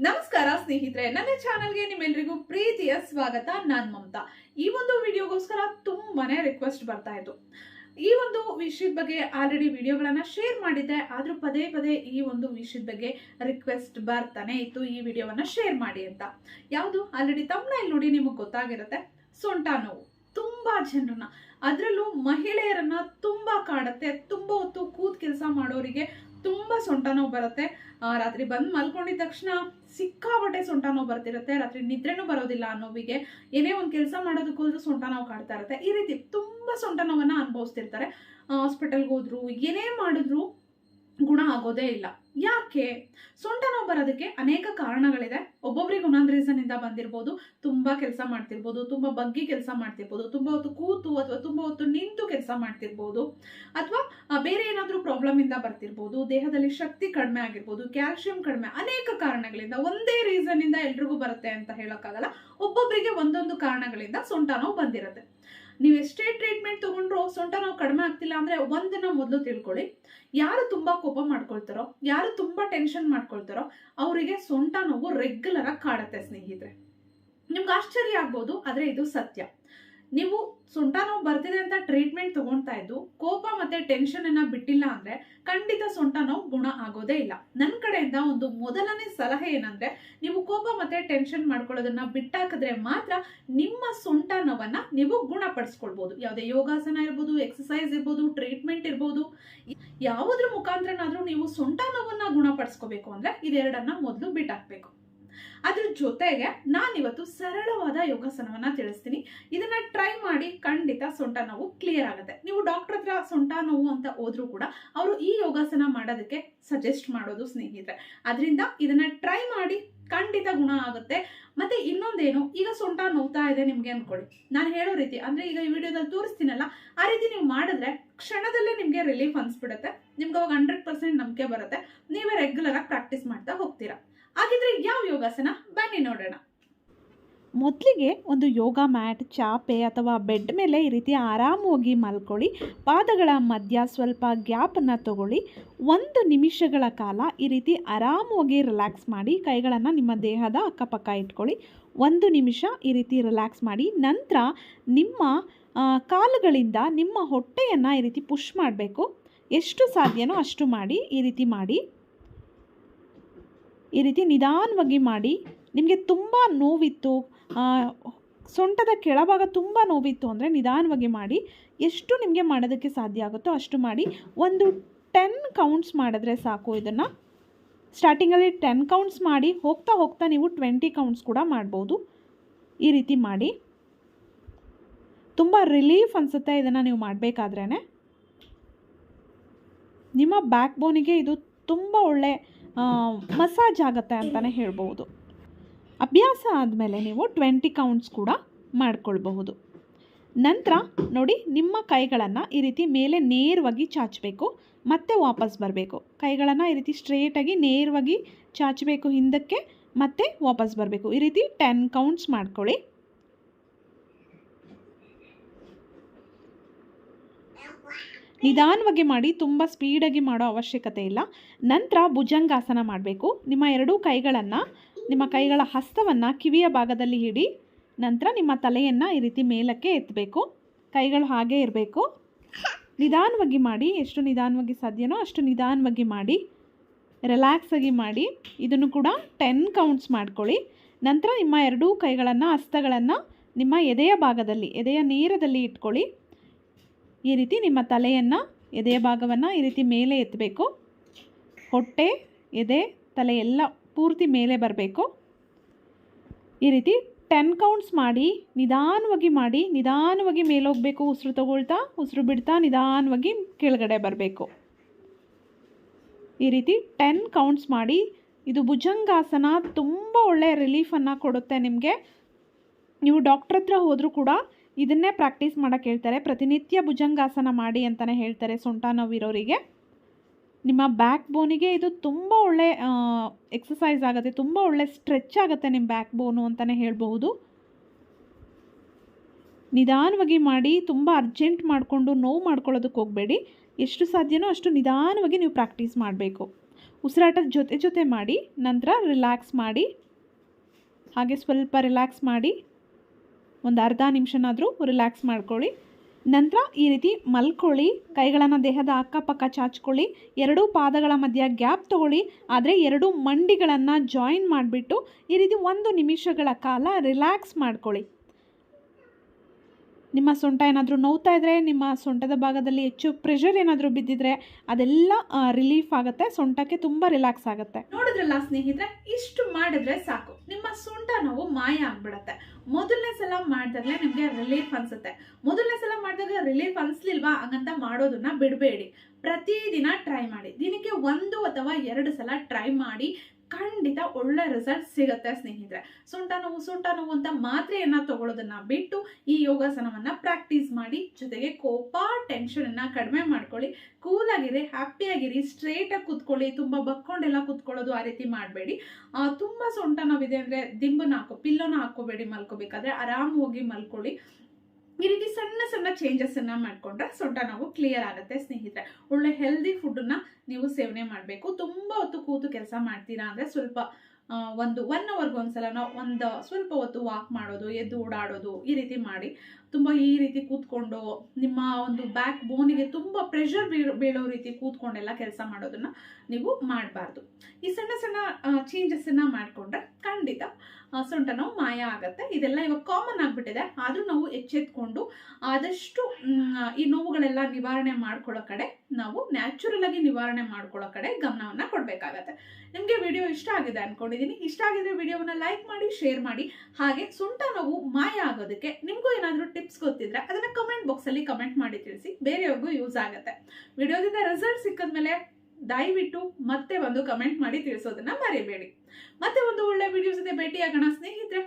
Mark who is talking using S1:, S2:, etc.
S1: ನಮಸ್ಕಾರ ಸ್ನೇಹಿತರೆ, ನನ್ನ ಚಾನಲ್ಗೆ ನಿಮ್ಮೆಲ್ಲರಿಗೂ ಪ್ರೀತಿಯ ಸ್ವಾಗತ. ನಾನ್ ಮಮತಾ. ಈ ಒಂದು ವಿಡಿಯೋಗೋಸ್ಕರ ತುಂಬಾನೇ ರಿಕ್ವೆಸ್ಟ್ ಬರ್ತಾ ಇತ್ತು. ಈ ಒಂದು ವಿಷಯದ ಬಗ್ಗೆ ಆಲ್ರೆಡಿ ವಿಡಿಯೋಗಳನ್ನ ಶೇರ್ ಮಾಡಿದ್ದೆ, ಆದ್ರೂ ಪದೇ ಪದೇ ಈ ಒಂದು ವಿಷಯದ ಬಗ್ಗೆ ರಿಕ್ವೆಸ್ಟ್ ಬರ್ತಾನೆ ಇತ್ತು. ಈ ವಿಡಿಯೋವನ್ನ ಶೇರ್ ಮಾಡಿ ಅಂತ. ಯಾವುದು? ಆಲ್ರೆಡಿ ತಮ್ಮನ ನೋಡಿ ನಿಮಗೆ ಗೊತ್ತಾಗಿರುತ್ತೆ. ಸೊಂಟ ನೋವು. ತುಂಬಾ ಜನರನ್ನ. ಅದರಲ್ಲೂ ಮಹಿಳೆಯರನ್ನ ತುಂಬಾ ಕಾಡುತ್ತೆ. ತುಂಬಾ ಹೊತ್ತು ಕೂತ್ ಕೆಲಸ ಮಾಡೋರಿಗೆ ತುಂಬಾ ಸೊಂಟ ನೋವು ಬರುತ್ತೆ. ರಾತ್ರಿ ಬಂದು ಮಲ್ಕೊಂಡಿದ ತಕ್ಷಣ ಸಿಕ್ಕಾಪಟ್ಟೆ ಸೊಂಟ ನೋವು ಬರ್ತಿರುತ್ತೆ. ರಾತ್ರಿ ನಿದ್ರೆನೂ ಬರೋದಿಲ್ಲ ಆ ನೋವಿಗೆ. ಏನೇ ಒಂದು ಕೆಲಸ ಮಾಡೋದಕ್ಕೋದ್ರೂ ಸೊಂಟ ನೋವು ಕಾಡ್ತಾ ಇರುತ್ತೆ. ಈ ರೀತಿ ತುಂಬ ಸೊಂಟ ನೋವನ್ನು ಅನುಭವಿಸ್ತಿರ್ತಾರೆ. ಹಾಸ್ಪಿಟಲ್ಗೆ ಹೋದ್ರು, ಏನೇ ಮಾಡಿದ್ರು ಗುಣ ಆಗೋದೇ ಇಲ್ಲ. ಯಾಕೆ? ಸೊಂಟ ನೋವು ಬರೋದಕ್ಕೆ ಅನೇಕ ಕಾರಣಗಳಿದೆ. ಒಬ್ಬೊಬ್ರಿಗೆ ಒಂದೊಂದು ರೀಸನ್ ಇಂದ ಬಂದಿರ್ಬೋದು. ತುಂಬಾ ಕೆಲಸ ಮಾಡ್ತಿರ್ಬೋದು, ತುಂಬಾ ಬಗ್ಗಿ ಕೆಲಸ ಮಾಡ್ತಿರ್ಬೋದು, ತುಂಬಾ ಹೊತ್ತು ಕೂತು ಅಥವಾ ತುಂಬಾ ಹೊತ್ತು ನಿಂತು ಕೆಲಸ ಮಾಡ್ತಿರ್ಬೋದು, ಅಥವಾ ಬೇರೆ ಏನಾದರೂ ಪ್ರಾಬ್ಲಮ್ ಇಂದ ಬರ್ತಿರ್ಬೋದು, ದೇಹದಲ್ಲಿ ಶಕ್ತಿ ಕಡಿಮೆ ಆಗಿರ್ಬೋದು ಕ್ಯಾಲ್ಸಿಯಂ ಕಡಿಮೆ, ಅನೇಕ ಕಾರಣಗಳಿಂದ, ಒಂದೇ ರೀಸನ್ ಇಂದ ಎಲ್ರಿಗೂ ಬರುತ್ತೆ ಅಂತ ಹೇಳೋಕ್ಕಾಗಲ್ಲ. ಒಬ್ಬೊಬ್ಬರಿಗೆ ಒಂದೊಂದು ಕಾರಣಗಳಿಂದ ಸೊಂಟ ನೋವು ಬಂದಿರುತ್ತೆ. ನೀವು ಎಷ್ಟೇ ಟ್ರೀಟ್ಮೆಂಟ್ ತಗೊಂಡ್ರು ಸೊಂಟ ನಾವು ಕಡಿಮೆ ಆಗ್ತಿಲ್ಲ ಅಂದ್ರೆ ಒಂದನ್ನ ಮೊದಲು ತಿಳ್ಕೊಳ್ಳಿ. ಯಾರು ತುಂಬಾ ಕೋಪ ಮಾಡ್ಕೊಳ್ತಾರೋ, ಯಾರು ತುಂಬಾ ಟೆನ್ಷನ್ ಮಾಡ್ಕೊಳ್ತಾರೋ, ಅವರಿಗೆ ಸೊಂಟ ನೋವು ರೆಗ್ಯುಲರ್ ಆಗಿ ಕಾಡುತ್ತೆ ಸ್ನೇಹಿತರೆ. ನಿಮ್ಗೆ ಆಶ್ಚರ್ಯ ಆಗ್ಬೋದು, ಆದರೆ ಇದು ಸತ್ಯ. ನೀವು ಸೊಂಟ ನೋವು ಬರ್ತಿದೆ ಅಂತ ಟ್ರೀಟ್ಮೆಂಟ್ ತಗೊಳ್ತಾ ಇದ್ದು ಕೋಪ ಮತ್ತೆ ಟೆನ್ಷನ್ ಅನ್ನ ಬಿಟ್ಟಿಲ್ಲ ಅಂದ್ರೆ ಖಂಡಿತ ಸೊಂಟ ನೋವು ಗುಣ ಆಗೋದೇ ಇಲ್ಲ. ನನ್ನ ಕಡೆಯಿಂದ ಒಂದು ಮೊದಲನೇ ಸಲಹೆ ಏನಂದ್ರೆ ನೀವು ಕೋಪ ಮತ್ತೆ ಟೆನ್ಷನ್ ಮಾಡ್ಕೊಳ್ಳೋದನ್ನ ಬಿಟ್ಟಾಕಿದ್ರೆ ಮಾತ್ರ ನಿಮ್ಮ ಸೊಂಟ ನೋವನ್ನ ನೀವು ಗುಣಪಡಿಸ್ಕೊಳ್ಬಹುದು ಯಾವುದೇ ಯೋಗಾಸನ ಇರ್ಬೋದು ಎಕ್ಸಸೈಸ್ ಇರ್ಬೋದು ಟ್ರೀಟ್ಮೆಂಟ್ ಇರ್ಬೋದು, ಯಾವುದ್ರ ಮುಖಾಂತರನಾದ್ರೂ ನೀವು ಸೊಂಟ ನೋವನ್ನ ಗುಣಪಡಿಸ್ಕೋಬೇಕು ಅಂದ್ರೆ ಇದೆರಡನ್ನ ಮೊದಲು ಬಿಟ್ಟಾಕ್ಬೇಕು. ಅದ್ರ ಜೊತೆಗೆ ನಾನಿವತ್ತು ಸರಳವಾದ ಯೋಗಾಸನವನ್ನ ತಿಳಿಸ್ತೀನಿ. ಇದನ್ನ ಟ್ರೈ ಮಾಡಿ ಖಂಡಿತ ಸೊಂಟ ನೋವು ಕ್ಲಿಯರ್ ಆಗುತ್ತೆ. ನೀವು ಡಾಕ್ಟರ್ ಹತ್ರ ಸೊಂಟ ನೋವು ಅಂತ ಹೋದ್ರೂ ಕೂಡ ಅವರು ಈ ಯೋಗಾಸನ ಮಾಡೋದಕ್ಕೆ ಸಜೆಸ್ಟ್ ಮಾಡೋದು ಸ್ನೇಹಿತರೆ. ಅದರಿಂದ ಇದನ್ನ ಟ್ರೈ ಮಾಡಿ ಖಂಡಿತ ಗುಣ ಆಗುತ್ತೆ. ಮತ್ತೆ ಇನ್ನೊಂದೇನು, ಈಗ ಸೊಂಟ ನೋವ್ತಾ ಇದೆ ನಿಮ್ಗೆ ಅನ್ಕೊಳ್ಳಿ. ನಾನು ಹೇಳೋ ರೀತಿ, ಅಂದ್ರೆ ಈಗ ಈ ವಿಡಿಯೋದಲ್ಲಿ ತೋರಿಸ್ತೀನಲ್ಲ, ಆ ರೀತಿ ನೀವು ಮಾಡಿದ್ರೆ ಕ್ಷಣದಲ್ಲೇ ನಿಮ್ಗೆ ರಿಲೀಫ್ ಅನ್ಸ್ಬಿಡುತ್ತೆ. ನಿಮ್ಗೆ ಅವಾಗ ಹಂಡ್ರೆಡ್ ಪರ್ಸೆಂಟ್ ನಂಬಿಕೆ ಬರುತ್ತೆ. ನೀವೇ ರೆಗ್ಯುಲರ್ ಆಗಿ ಪ್ರಾಕ್ಟೀಸ್ ಮಾಡ್ತಾ ಹೋಗ್ತೀರಾ. ಹಾಗಿದ್ರೆ ಯಾವ ಯೋಗಾಸನ? ಬನ್ನಿ ನೋಡೋಣ.
S2: ಮೊದಲಿಗೆ ಒಂದು ಯೋಗ ಮ್ಯಾಟ್, ಚಾಪೆ ಅಥವಾ ಬೆಡ್ ಮೇಲೆ ಈ ರೀತಿ ಆರಾಮವಾಗಿ ಮಲ್ಕೊಳ್ಳಿ. ಪಾದಗಳ ಮಧ್ಯ ಸ್ವಲ್ಪ ಗ್ಯಾಪನ್ನು ತಗೊಳ್ಳಿ. ಒಂದು ನಿಮಿಷಗಳ ಕಾಲ ಈ ರೀತಿ ಆರಾಮವಾಗಿ ರಿಲ್ಯಾಕ್ಸ್ ಮಾಡಿ ಕೈಗಳನ್ನು ನಿಮ್ಮ ದೇಹದ ಅಕ್ಕಪಕ್ಕ ಇಟ್ಕೊಳ್ಳಿ. ಒಂದು ನಿಮಿಷ ಈ ರೀತಿ ರಿಲ್ಯಾಕ್ಸ್ ಮಾಡಿ. ನಂತರ ನಿಮ್ಮ ಕಾಲುಗಳಿಂದ ನಿಮ್ಮ ಹೊಟ್ಟೆಯನ್ನು ಈ ರೀತಿ ಪುಷ್ ಮಾಡಬೇಕು. ಎಷ್ಟು ಸಾಧ್ಯನೋ ಅಷ್ಟು ಮಾಡಿ ಈ ರೀತಿ ಮಾಡಿ. ಈ ರೀತಿ ನಿಧಾನವಾಗಿ ಮಾಡಿ, ನಿಮಗೆ ತುಂಬ ನೋವಿತ್ತು ಸೊಂಟದ ಕೆಳಭಾಗ ತುಂಬ ನೋವಿತ್ತು ಅಂದರೆ ನಿಧಾನವಾಗಿ ಮಾಡಿ, ಎಷ್ಟು ನಿಮಗೆ ಮಾಡೋದಕ್ಕೆ ಸಾಧ್ಯ ಆಗುತ್ತೋ ಅಷ್ಟು ಮಾಡಿ, ಒಂದು ಟೆನ್ ಕೌಂಟ್ಸ್ ಮಾಡಿದ್ರೆ ಸಾಕು ಇದನ್ನು. ಸ್ಟಾರ್ಟಿಂಗಲ್ಲಿ ಟೆನ್ ಕೌಂಟ್ಸ್ ಮಾಡಿ, ಹೋಗ್ತಾ ಹೋಗ್ತಾ ನೀವು ಟ್ವೆಂಟಿ ಕೌಂಟ್ಸ್ ಕೂಡ ಮಾಡ್ಬೋದು. ಈ ರೀತಿ ಮಾಡಿ. ತುಂಬ ರಿಲೀಫ್ ಅನಿಸುತ್ತೆ ಇದನ್ನು ನೀವು ಮಾಡಬೇಕಾದ್ರೇ ನಿಮ್ಮ ಬ್ಯಾಕ್ ಬೋನಿಗೆ ಇದು ತುಂಬ ಒಳ್ಳೆ ಮಸಾಜ್ ಆಗುತ್ತೆ ಅಂತಲೇ ಹೇಳ್ಬೋದು ಅಭ್ಯಾಸ ಆದಮೇಲೆ ನೀವು ಟ್ವೆಂಟಿ ಕೌಂಟ್ಸ್ ಕೂಡ ಮಾಡ್ಕೊಳ್ಬಹುದು. ನಂತರ ನೋಡಿ ನಿಮ್ಮ ಕೈಗಳನ್ನು ಈ ರೀತಿ ಮೇಲೆ ನೇರವಾಗಿ ಚಾಚಬೇಕು, ಮತ್ತೆ ವಾಪಸ್ ಬರಬೇಕು. ಕೈಗಳನ್ನು ಈ ರೀತಿ ಸ್ಟ್ರೇಟಾಗಿ ನೇರವಾಗಿ ಚಾಚಬೇಕು ಹಿಂದಕ್ಕೆ, ಮತ್ತೆ ವಾಪಸ್ ಬರಬೇಕು. ಈ ರೀತಿ ಟೆನ್ ಕೌಂಟ್ಸ್ ಮಾಡ್ಕೊಳ್ಳಿ. ನಿಧಾನವಾಗಿ ಮಾಡಿ, ತುಂಬ ಸ್ಪೀಡಾಗಿ ಮಾಡೋ ಅವಶ್ಯಕತೆ ಇಲ್ಲ. ನಂತರ ಭುಜಂಗಾಸನ ಮಾಡಬೇಕು. ನಿಮ್ಮ ಎರಡೂ ಕೈಗಳನ್ನು, ನಿಮ್ಮ ಕೈಗಳ ಹಸ್ತವನ್ನು ಕಿವಿಯ ಭಾಗದಲ್ಲಿ ಹಿಡಿ, ನಂತರ ನಿಮ್ಮ ತಲೆಯನ್ನು ಈ ರೀತಿ ಮೇಲಕ್ಕೆ ಎತ್ತಬೇಕು ಕೈಗಳು ಹಾಗೆ ಇರಬೇಕು. ನಿಧಾನವಾಗಿ ಮಾಡಿ, ಎಷ್ಟು ನಿಧಾನವಾಗಿ ಸಾಧ್ಯನೋ ಅಷ್ಟು ನಿಧಾನವಾಗಿ ಮಾಡಿ ರಿಲ್ಯಾಕ್ಸ್ ಆಗಿ ಮಾಡಿ, ಇದನ್ನು ಕೂಡ ಟೆನ್ ಕೌಂಟ್ಸ್ ಮಾಡ್ಕೊಳ್ಳಿ. ನಂತರ ನಿಮ್ಮ ಎರಡೂ ಕೈಗಳನ್ನು, ಹಸ್ತಗಳನ್ನು ನಿಮ್ಮ ಎದೆಯ ಭಾಗದಲ್ಲಿ, ಎದೆಯ ನೇರದಲ್ಲಿ ಇಟ್ಕೊಳ್ಳಿ. ಈ ರೀತಿ ನಿಮ್ಮ ತಲೆಯನ್ನು ಎದೆಯ ಭಾಗವನ್ನು ಈ ರೀತಿ ಮೇಲೆ ಎತ್ತಬೇಕು. ಹೊಟ್ಟೆ, ಎದೆ, ತಲೆ ಎಲ್ಲ ಪೂರ್ತಿ ಮೇಲೆ ಬರಬೇಕು. ಈ ರೀತಿ ಟೆನ್ ಕೌಂಟ್ಸ್ ಮಾಡಿ, ನಿಧಾನವಾಗಿ ಮಾಡಿ, ನಿಧಾನವಾಗಿ ಮೇಲೋಗಬೇಕು. ಉಸಿರು ತಗೊಳ್ತಾ, ಉಸಿರು ಬಿಡ್ತಾ, ನಿಧಾನವಾಗಿ ಕೆಳಗಡೆ ಬರಬೇಕು. ಈ ರೀತಿ ಟೆನ್ ಕೌಂಟ್ಸ್ ಮಾಡಿ, ಇದು ಭುಜಂಗಾಸನ ತುಂಬ ಒಳ್ಳೆಯ ರಿಲೀಫನ್ನು ಕೊಡುತ್ತೆ ನಿಮಗೆ. ನೀವು ಡಾಕ್ಟ್ರ್ ಹತ್ರ ಹೋದರೂ ಕೂಡ ಇದನ್ನೇ ಪ್ರಾಕ್ಟೀಸ್ ಮಾಡೋಕ್ಕೆ ಹೇಳ್ತಾರೆ. ಪ್ರತಿನಿತ್ಯ ಭುಜಂಗಾಸನ ಮಾಡಿ ಅಂತಲೇ ಹೇಳ್ತಾರೆ ಸೊಂಟ ನೋವಿರೋರಿಗೆ. ನಿಮ್ಮ ಬ್ಯಾಕ್ ಬೋನಿಗೆ ಇದು ತುಂಬ ಒಳ್ಳೆ ಎಕ್ಸಸೈಸ್ ಆಗುತ್ತೆ, ತುಂಬ ಒಳ್ಳೆ ಸ್ಟ್ರೆಚ್ ಆಗುತ್ತೆ ನಿಮ್ಮ ಬ್ಯಾಕ್ ಬೋನು ಅಂತಲೇ ಹೇಳಬಹುದು. ನಿಧಾನವಾಗಿ ಮಾಡಿ, ತುಂಬ ಅರ್ಜೆಂಟ್ ಮಾಡಿಕೊಂಡು, ನೋವು ಮಾಡ್ಕೊಳ್ಳೋದಕ್ಕೆ ಹೋಗಬೇಡಿ. ಎಷ್ಟು ಸಾಧ್ಯನೋ ಅಷ್ಟು ನಿಧಾನವಾಗಿ ನೀವು ಪ್ರಾಕ್ಟೀಸ್ ಮಾಡಬೇಕು. ಉಸಿರಾಟದ ಜೊತೆ ಜೊತೆ ಮಾಡಿ, ನಂತರ ರಿಲ್ಯಾಕ್ಸ್ ಮಾಡಿ, ಹಾಗೆ ಸ್ವಲ್ಪ ರಿಲ್ಯಾಕ್ಸ್ ಮಾಡಿ ಒಂದು ಅರ್ಧ ನಿಮಿಷನಾದರೂ ರಿಲ್ಯಾಕ್ಸ್ ಮಾಡ್ಕೊಳ್ಳಿ. ನಂತರ ಈ ರೀತಿ ಮಲ್ಕೊಳ್ಳಿ, ಕೈಗಳನ್ನು ದೇಹದ ಅಕ್ಕಪಕ್ಕ ಚಾಚ್ಕೊಳ್ಳಿ, ಎರಡೂ ಪಾದಗಳ ಮಧ್ಯ ಗ್ಯಾಪ್ ತಗೊಳ್ಳಿ, ಆದರೆ ಎರಡೂ ಮಂಡಿಗಳನ್ನು ಜಾಯಿನ್ ಮಾಡಿಬಿಟ್ಟು ಈ ರೀತಿ ಒಂದು ನಿಮಿಷಗಳ ಕಾಲ ರಿಲ್ಯಾಕ್ಸ್ ಮಾಡ್ಕೊಳ್ಳಿ. ನಿಮ್ಮ ಸೊಂಟ ಏನಾದರೂ ನೋವ್ತಾ ಇದ್ದರೆ ನಿಮ್ಮ ಸೊಂಟದ ಭಾಗದಲ್ಲಿ ಹೆಚ್ಚು ಪ್ರೆಷರ್ ಏನಾದರೂ ಬಿದ್ದಿದ್ರೆ, ಅದೆಲ್ಲ ರಿಲೀಫ್ ಆಗುತ್ತೆ, ಸೊಂಟಕ್ಕೆ ತುಂಬ ರಿಲ್ಯಾಕ್ಸ್ ಆಗುತ್ತೆ.
S1: ನೋಡಿದ್ರಲ್ಲ ಸ್ನೇಹಿತರೆ, ಇಷ್ಟು ಮಾಡಿದ್ರೆ ಸಾಕು. ನಿಮ್ಮ ಸೊಂಟ ನೋವು ಮಾಯ ಆಗ್ಬಿಡತ್ತೆ. ಮೊದಲನೇ ಸಲ ಮಾಡಿದಾಗಲೇ ನಿಮಗೆ ರಿಲೀಫ್ ಅನ್ಸುತ್ತೆ. ಮೊದಲನೇ ಸಲ ಮಾಡಿದಾಗ ರಿಲೀಫ್ ಅನ್ಸ್ಲಿಲ್ವಾ? ಹಂಗಂತ ಮಾಡೋದನ್ನ ಬಿಡಬೇಡಿ. ಪ್ರತಿದಿನ ಟ್ರೈ ಮಾಡಿ. ದಿನಕ್ಕೆ ಒಂದು ಅಥವಾ ಎರಡು ಸಲ ಟ್ರೈ ಮಾಡಿ. ಖಂಡಿತ ಒಳ್ಳೆ ರಿಸಲ್ಟ್ ಸಿಗುತ್ತೆ ಸ್ನೇಹಿತರೆ. ಸೊಂಟ ನೋವು ಸೊಂಟ ನೋವು ಅಂತ ಮಾತ್ರೆಯನ್ನ ತಗೊಳ್ಳೋದನ್ನ ಬಿಟ್ಟು ಈ ಯೋಗಾಸನವನ್ನ ಪ್ರಾಕ್ಟೀಸ್ ಮಾಡಿ ಜೊತೆಗೆ ಕೋಪ ಟೆನ್ಷನ್ ಅನ್ನ ಕಡಿಮೆ ಮಾಡ್ಕೊಳ್ಳಿ. ಕೂಲ್ ಆಗಿರಿ ಹ್ಯಾಪಿ ಆಗಿರಿ ಸ್ಟ್ರೇಟ್ ಆಗಿ ಕೂತ್ಕೊಳ್ಳಿ. ತುಂಬಾ ಬಕ್ಕೊಂಡೆಲ್ಲ ಕೂತ್ಕೊಳ್ಳೋದು ಆ ರೀತಿ ಮಾಡಬೇಡಿ. ತುಂಬಾ ಸೊಂಟ ನೋವಿದೆ ಅಂದ್ರೆ ದಿಂಬನ್ನ ಹಾಕೋ ಪಿಲ್ಲೋನ ಹಾಕೋಬೇಡಿ ಮಲ್ಕೋಬೇಕಾದ್ರೆ ಆರಾಮ್ ಹೋಗಿ ಮಲ್ಕೊಳ್ಳಿ. ಈ ರೀತಿ ಸಣ್ಣ ಸಣ್ಣ ಚೇಂಜಸ್ ಅನ್ನ ಮಾಡ್ಕೊಂಡ್ರೆ ಸೊಂಟ ನಾವು ಕ್ಲಿಯರ್ ಆಗುತ್ತೆ ಸ್ನೇಹಿತರೆ. ಒಳ್ಳೆ ಹೆಲ್ದಿ ಫುಡ್ನ ನೀವು ಸೇವನೆ ಮಾಡಬೇಕು. ತುಂಬಾ ಹೊತ್ತು ಕೂತು ಕೆಲಸ ಮಾಡ್ತೀರಾ ಅಂದ್ರೆ ಸ್ವಲ್ಪ ಒಂದು ಒನ್ ಅವರ್ಗೆ ಒಂದ್ಸಲ ಒಂದು ಸ್ವಲ್ಪ ಹೊತ್ತು ವಾಕ್ ಮಾಡೋದು, ಎದ್ದು ಓಡಾಡೋದು ಈ ರೀತಿ ಮಾಡಿ. ತುಂಬ ಈ ರೀತಿ ಕೂತ್ಕೊಂಡು ನಿಮ್ಮ ಒಂದು ಬ್ಯಾಕ್ ಬೋನಿಗೆ ತುಂಬ ಪ್ರೆಷರ್ ಬೀಳೋ ರೀತಿ ಕೂತ್ಕೊಂಡೆಲ್ಲ ಕೆಲಸ ಮಾಡೋದನ್ನ ನೀವು ಮಾಡಬಾರ್ದು. ಈ ಸಣ್ಣ ಸಣ್ಣ ಚೇಂಜಸ್ಸನ್ನು ಮಾಡಿಕೊಂಡ್ರೆ ಖಂಡಿತ ಸೊಂಟ ನೋವು ಮಾಯ ಆಗುತ್ತೆ. ಇದೆಲ್ಲ ಇವಾಗ ಕಾಮನ್ ಆಗಿಬಿಟ್ಟಿದೆ. ಆದರೂ ನಾವು ಎಚ್ಚೆತ್ಕೊಂಡು ಆದಷ್ಟು ಈ ನೋವುಗಳೆಲ್ಲ ನಿವಾರಣೆ ಮಾಡ್ಕೊಳ್ಳೋ ಕಡೆ ನಾವು ನ್ಯಾಚುರಲ್ ಆಗಿ ನಿವಾರಣೆ ಮಾಡ್ಕೊಳ್ಳೋ ಕಡೆ ಗಮನವನ್ನು ಕೊಡಬೇಕಾಗತ್ತೆ. ನಿಮಗೆ ವಿಡಿಯೋ ಇಷ್ಟ ಆಗಿದೆ ಅನ್ಕೊಂಡಿದ್ದೀನಿ ಇಷ್ಟ ಆಗಿದ್ರೆ ವಿಡಿಯೋವನ್ನ ಲೈಕ್ ಮಾಡಿ ಶೇರ್ ಮಾಡಿ. ಹಾಗೆ ಸೊಂಟ ನೋವು ಮಾಯ ಆಗೋದಕ್ಕೆ ನಿಮಗೂ ಏನಾದರೂ ಟಿಪ್ಸ್ ಗೊತ್ತಿದ್ರೆ ಅದನ್ನ ಕಮೆಂಟ್ ಬಾಕ್ಸಲ್ಲಿ ಕಮೆಂಟ್ ಮಾಡಿ ತಿಳಿಸಿ, ಬೇರೆಯವ್ರಿಗೂ ಯೂಸ್ ಆಗುತ್ತೆ. ವಿಡಿಯೋದಿಂದ ರಿಸಲ್ಟ್ ಸಿಕ್ಕಿದ್ಮೇಲೆ ದಯವಿಟ್ಟು ಮತ್ತೆ ಒಂದು ಕಮೆಂಟ್ ಮಾಡಿ ತಿಳಿಸೋದನ್ನ ಮರಿಬೇಡಿ. ಮತ್ತೆ ಒಂದು ಒಳ್ಳೆ ವಿಡಿಯೋ ಜೊತೆ ಭೇಟಿಯಾಗೋಣ ಸ್ನೇಹಿತರೆ.